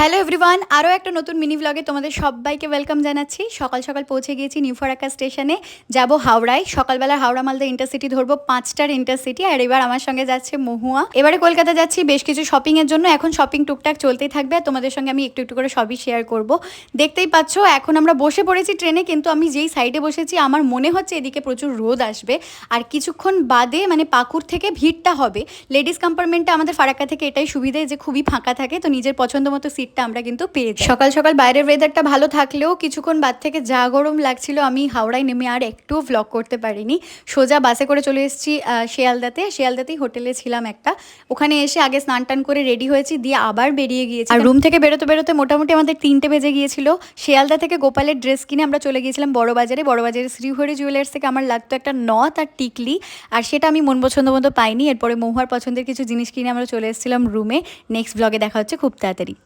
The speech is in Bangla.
হ্যালো এভরিওয়ান আরও একটা নতুন মিনি ব্লগে তোমাদের সবাইকে ওয়েলকাম জানাচ্ছি। সকাল সকাল পৌঁছে গিয়েছি নিউ ফারাক্কা স্টেশনে যাব হাওড়ায়। সকালবেলা হাওড়া মালদা ইন্টারসিটি ধরবো, পাঁচটার ইন্টারসিটি আর এবার আমার সঙ্গে যাচ্ছে মহুয়া। এবারে কলকাতা যাচ্ছি বেশ কিছু শপিংয়ের জন্য। এখন শপিং টুকটাক চলতেই থাকবে, আর তোমাদের সঙ্গে আমি একটু একটু করে সবই শেয়ার করব। দেখতেই পাচ্ছ, এখন আমরা বসে পড়েছি ট্রেনে, কিন্তু আমি যেই সাইডে বসেছি, আমার মনে হচ্ছে এদিকে প্রচুর রোদ আসবে। আর কিছুক্ষণ বাদে মানে পাকুর থেকে ভিড়টা হবে। লেডিস কম্পার্টমেন্টটা আমাদের ফারাক্কা থেকে এটাই সুবিধে যে খুবই ফাঁকা থাকে, তো নিজের পছন্দ মতো সিটটা আমরা কিন্তু পেয়ে সকাল সকাল বাইরের ওয়েদারটা ভালো থাকলেও কিছুক্ষণ বাদ থেকে যা গরম লাগছিল আমি হাওড়ায় নেমে আর একটু ভ্লগ করতে পারিনি। সোজা বাসে করে চলে এসেছি শিয়ালদাতে। শিয়ালদাতেই হোটেলে ছিলাম একটা। ওখানে এসে আগে স্নান টান করে রেডি হয়েছি, দিয়ে আবার বেরিয়ে গিয়েছি। আর রুম থেকে বেরোতে বেরোতে মোটামুটি আমাদের তিনটে বেজে গিয়েছিল। শিয়ালদা থেকে গোপালের ড্রেস কিনে আমরা চলে গিয়েছিলাম বড়বাজারে। বড়বাজারে শ্রীহরি জুয়েলার্স থেকে আমার লাগতো একটা নথ আর টিকলি। আর সেটা আমি মন পছন্দ মতো পাইনি। এরপরে মহুয়ার পছন্দের কিছু জিনিস কিনে আমরা চলে এসেছিলাম রুমে নেক্সট ব্লগে দেখা হচ্ছে খুব তাড়াতাড়ি।